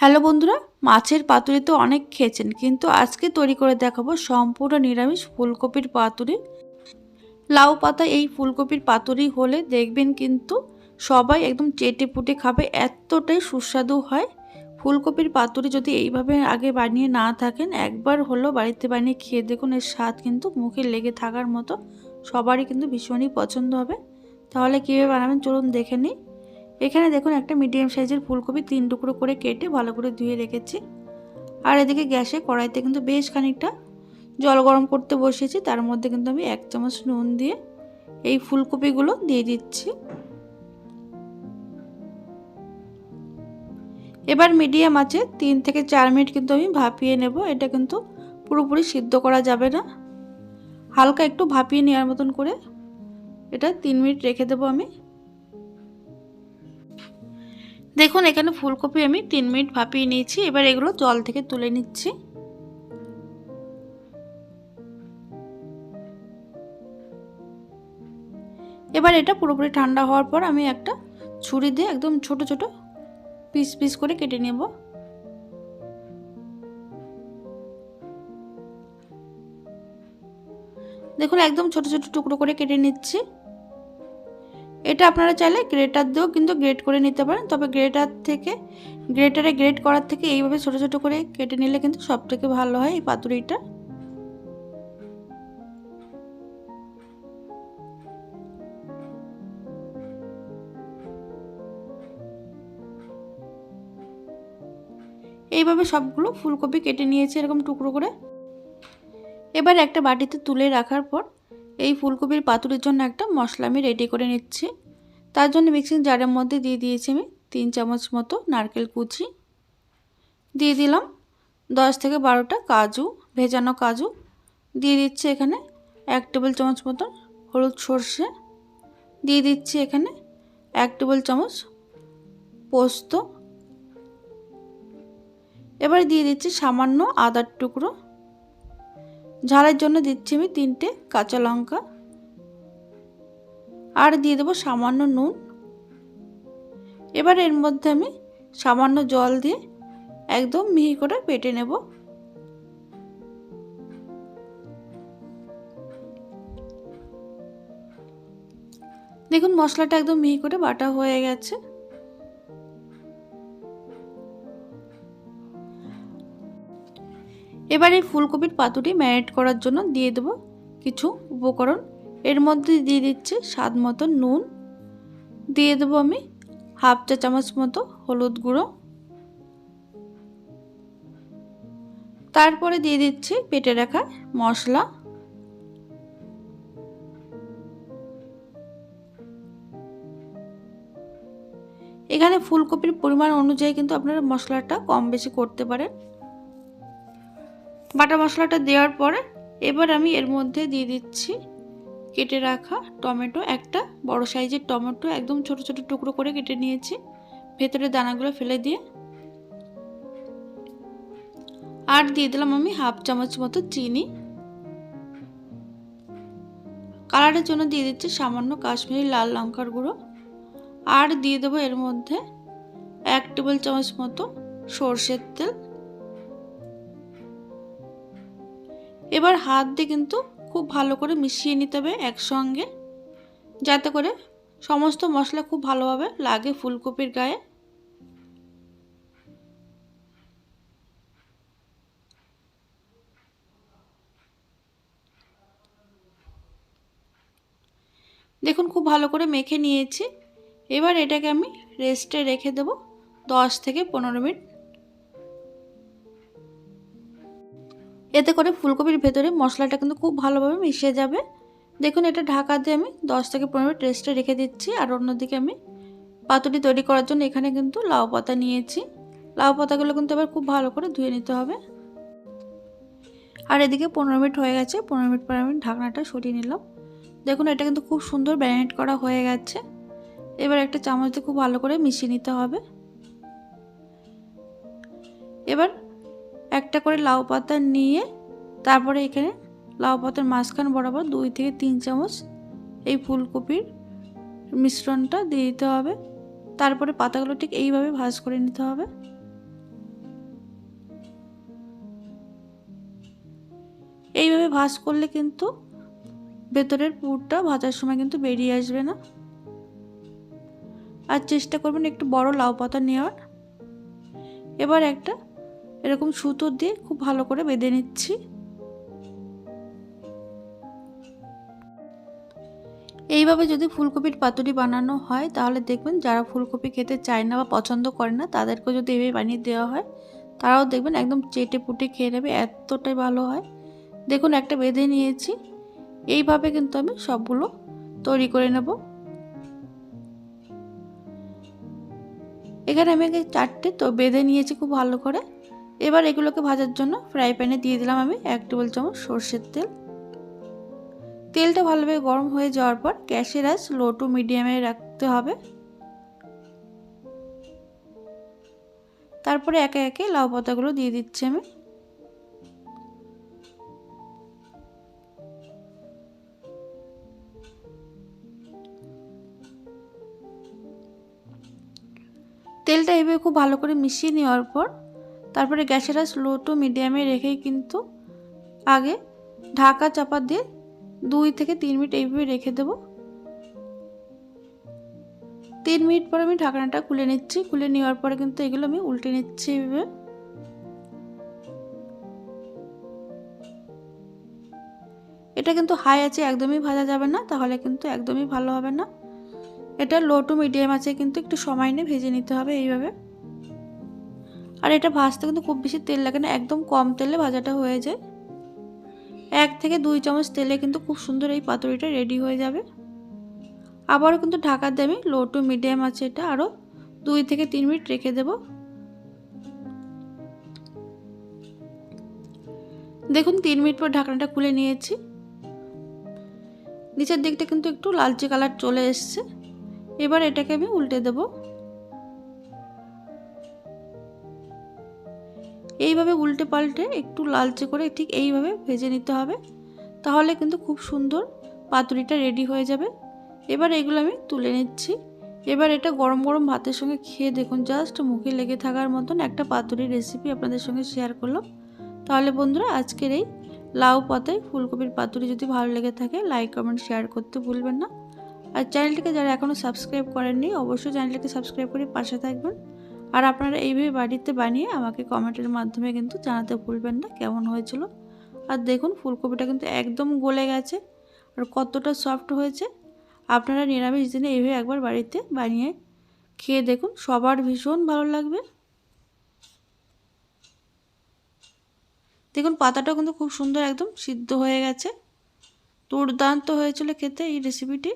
Hello বন্ধুরা, মাছের পাতুরি তো অনেক খেয়েছেন, কিন্তু আজকে তৈরি করে দেখাবো সম্পূর্ণ নিরামিষ ফুলকপির পাতুরি। লাউ পাতা এই ফুলকপির পাতুরি হলে দেখবেন কিন্তু সবাই একদম চেটে পুটে খাবে, এতটাই সুস্বাদু হয়। ফুলকপির পাতুরি যদি এইভাবে আগে বানিয়ে না থাকেন, একবার হলো বাড়িতে বানিয়ে খেয়ে দেখুন, এর স্বাদ কিন্তু মুখে লেগে থাকার মতো সবারই কিন্তু ভীষণই পছন্দ হবে। তাহলে কীভাবে বানাবেন চলুন দেখে নিই। এখানে দেখুন একটা মিডিয়াম সাইজের ফুলকপি তিন টুকরো করে কেটে ভালো করে ধুয়ে রেখেছি। আর এদিকে গ্যাসে কড়াইতে কিন্তু বেশ খানিকটা জল গরম করতে বসিয়েছি, তার মধ্যে কিন্তু আমি এক চামচ নুন দিয়ে এই ফুলকপিগুলো দিয়ে দিচ্ছি। এবার মিডিয়াম আছে, তিন থেকে চার মিনিট কিন্তু আমি ভাপিয়ে নেব, এটা কিন্তু পুরোপুরি সিদ্ধ করা যাবে না। হালকা একটু ভাপিয়ে নেওয়ার মতন করে এটা তিন মিনিট রেখে দেবো আমি। দেখুন, এখানে ফুলকপি আমি তিন মিনিট ভাপিয়ে নিয়েছি। এবার এগুলো জল থেকে তুলে নিচ্ছি। এবার এটা পুরোপুরি ঠান্ডা হওয়ার পর আমি একটা ছুরি দিয়ে একদম ছোট ছোট পিস পিস করে কেটে নেব। দেখুন, একদম ছোট ছোট টুকরো করে কেটে নিচ্ছি। এটা আপনারা চাইলে গ্রেটার দিয়েও কিন্তু গ্রেট করে নিতে পারেন। তবে গ্রেটার থেকে গ্রেটারে গ্রেট করার থেকে এইভাবে ছোট ছোট করে কেটে নিলে কিন্তু সব থেকে ভালো হয় এই পাতুরিটা। এইভাবে সবগুলো ফুলকপি কেটে নিয়েছি এরকম টুকরো করে। এবার একটা বাটিতে তুলে রাখার পর এই ফুলকপির পাতুরির জন্য একটা মশলা আমি রেডি করে নিচ্ছি। তার জন্য মিক্সিং জারের মধ্যে দিয়ে দিয়েছি আমি তিন চামচ মতো নারকেল কুচি। দিয়ে দিলাম দশ থেকে বারোটা কাজু, ভেজানো কাজু। দিয়ে দিচ্ছি এখানে এক টেবিল চামচ মতো হলুদ সর্ষে। দিয়ে দিচ্ছি এখানে এক টেবিল চামচ পোস্ত। এবার দিয়ে দিচ্ছি সামান্য আদার টুকরো। ঝালের জন্য দিচ্ছি আমি তিনটে কাঁচা লঙ্কা। আর দিয়ে দেবো সামান্য নুন। এবার এর মধ্যে আমি সামান্য জল দিয়ে একদম মিহি করে পেটে নেব। দেখুন মশলাটা একদম মিহি করে বাটা হয়ে গেছে। এবার এই ফুলকপির পাতুটি ম্যারিনেট করার জন্য দিয়ে দেবো কিছু উপকরণ। এর মধ্যে দিয়ে দিচ্ছি স্বাদ মতো নুন। দিয়ে দেবো আমি হাফ চা চামচ মতো হলুদ গুঁড়ো। তারপরে দিয়ে দিচ্ছি পেটে রাখা মশলা। এখানে ফুলকপির পরিমাণ অনুযায়ী কিন্তু আপনারা মশলাটা কম বেশি করতে পারেন। বাটা মশলাটা দেওয়ার পরে এবার আমি এর মধ্যে দিয়ে দিচ্ছি কেটে রাখা টমেটো, একটা বড় সাইজের টমেটো, একদম ছোট ছোট টুকরো করে কেটে নিয়েছি। ভেতরে দানাগুলো ফেলে দিয়ে আর দিয়ে দিলাম আমি হাফ চামচ মতো চিনি। কালারের জন্য দিয়ে দিচ্ছি সামান্য কাশ্মীরি লাল লঙ্কার গুঁড়ো। আর দিয়ে দেবো এর মধ্যে এক টেবিল চামচ মতো সর্ষের তেল। এবার হাত দিয়ে কিন্তু খুব ভালো করে মিশিয়ে নিতে হবে একসঙ্গে, যাতে করে সমস্ত মশলা খুব ভালোভাবে লাগে ফুলকপির গায়ে। দেখুন, খুব ভালো করে মেখে নিয়েছি। এবার এটাকে আমি রেস্টে রেখে দেব দশ থেকে পনেরো মিনিট। এতে করে ফুলকপির ভেতরে মশলাটা কিন্তু খুব ভালোভাবে মিশে যাবে। দেখুন, এটা ঢাকা দিয়ে আমি দশ থেকে পনেরো মিনিট রেস্টে রেখে দিচ্ছি। আর অন্যদিকে আমি পাতুরি তৈরি করার জন্য এখানে কিন্তু লাউ পাতা নিয়েছি। লাউ পাতাগুলো কিন্তু এবার খুব ভালো করে ধুয়ে নিতে হবে। আর এদিকে পনেরো মিনিট হয়ে গেছে। পনেরো মিনিট পর আমি ঢাকনাটা সরিয়ে নিলাম। দেখুন, এটা কিন্তু খুব সুন্দর ব্যারিনেট করা হয়ে গেছে। এবার একটা চামচ দিয়ে খুব ভালো করে মিশিয়ে নিতে হবে। এবার একটা করে লাউ পাতা নিয়ে তারপরে এখানে লাউ পাতার মাঝখান বরাবর দুই থেকে তিন চামচ এই ফুলকপির মিশ্রণটা দিয়ে দিতে হবে। তারপরে পাতাগুলো ঠিক এইভাবে ভাজ করে নিতে হবে। এইভাবে ভাজ করলে কিন্তু ভেতরের পুরটা ভাজার সময় কিন্তু বেরিয়ে আসবে না। আর চেষ্টা করবেন একটু বড় লাউ পাতা নেওয়ার। এবার একটা এরকম সুতো দিয়ে খুব ভালো করে বেঁধে নিচ্ছি। এইভাবে যদি ফুলকপির পাতুরি বানানো হয়, তাহলে দেখবেন যারা ফুলকপি খেতে চায় না বা পছন্দ করে না, তাদেরকেও যদি এইভাবে বানিয়ে দেওয়া হয়, তারাও দেখবেন একদম চেটে পুটে খেয়ে নেবে, এতটাই ভালো হয়। দেখুন, একটা বেঁধে নিয়েছি। এইভাবে কিন্তু আমি সবগুলো তৈরি করে নেব। এখানে আমি আগে চারটে তো বেঁধে নিয়েছি খুব ভালো করে। এবার এগুলোকে ভাজার জন্য ফ্রাই প্যানে দিয়ে দিলাম আমি এক টেবিল চামচ সর্ষের তেল। তেলটা ভালোভাবে গরম হয়ে যাওয়ার পর গ্যাসের আঁচ লো টু মিডিয়ামে রাখতে হবে। তারপরে একে একে লাউ পাতাগুলো দিয়ে দিচ্ছি আমি। তেলটা এইভাবে খুব ভালো করে মিশিয়ে নেওয়ার পর তারপরে গ্যাসের আঁচ লো টু মিডিয়ামে রেখেই কিন্তু আগে ঢাকা চাপা দিয়ে দুই থেকে তিন মিনিট এইভাবে রেখে দেবো। তিন মিনিট পরে আমি ঢাকনাটা খুলে নিচ্ছি। খুলে নেওয়ার পরে কিন্তু এগুলো আমি উল্টে নিচ্ছি এইভাবে। এটা কিন্তু হাই আছে, একদমই ভাজা যাবে না, তাহলে কিন্তু একদমই ভালো হবে না। এটা লো টু মিডিয়াম আছে, কিন্তু একটু সময় নিয়ে ভেজে নিতে হবে এইভাবে। আর এটা ভাজতে কিন্তু খুব বেশি তেল লাগে না, একদম কম তেলে ভাজাটা হয়ে যায়। এক থেকে দুই চামচ তেলে কিন্তু খুব সুন্দর এই পাতুরিটা রেডি হয়ে যাবে। আবারও কিন্তু ঢাকা দিয়ে আমি লো টু মিডিয়াম আছে এটা, আরও দুই থেকে তিন মিনিট রেখে দেব। দেখুন, তিন মিনিট পর ঢাকনাটা খুলে নিয়েছি। নিচের দিকটা কিন্তু একটু লালচে কালার চলে এসছে। এবার এটাকে আমি উল্টে দেব। এইভাবে উল্টে পাল্টে একটু লালচে করে ঠিক এইভাবে ভেজে নিতে হবে। তাহলে কিন্তু খুব সুন্দর পাতুরিটা রেডি হয়ে যাবে। এবার এগুলো আমি তুলে নিচ্ছি। এবার এটা গরম গরম ভাতের সঙ্গে খেয়ে দেখুন জাস্ট মুখে লেগে থাকার মতন একটা পাতুরি রেসিপি আপনাদের সঙ্গে শেয়ার করলাম। তাহলে বন্ধুরা, আজকের এই লাউ পাতায় ফুলকপির পাতুরি যদি ভালো লেগে থাকে লাইক কমেন্ট শেয়ার করতে ভুলবেন না। আর চ্যানেলটিকে যারা এখনও সাবস্ক্রাইব করেননি, অবশ্যই চ্যানেলটিকে সাবস্ক্রাইব করে পাশে থাকবেন। আর আপনারা এইভাবে বাড়িতে বানিয়ে আমাকে কমেন্টের মাধ্যমে কিন্তু জানাতে ভুলবেন না কেমন হয়েছিল। আর দেখুন, ফুলকপিটা কিন্তু একদম গলে গেছে আর কতটা সফট হয়েছে। আপনারা নিরামিষ দিনে এইভাবে একবার বাড়িতে বানিয়ে খেয়ে দেখুন, সবার ভীষণ ভালো লাগবে। দেখুন পাতাটা কিন্তু খুব সুন্দর একদম সিদ্ধ হয়ে গেছে। দুর্দান্ত হয়েছিল খেতে এই রেসিপিটি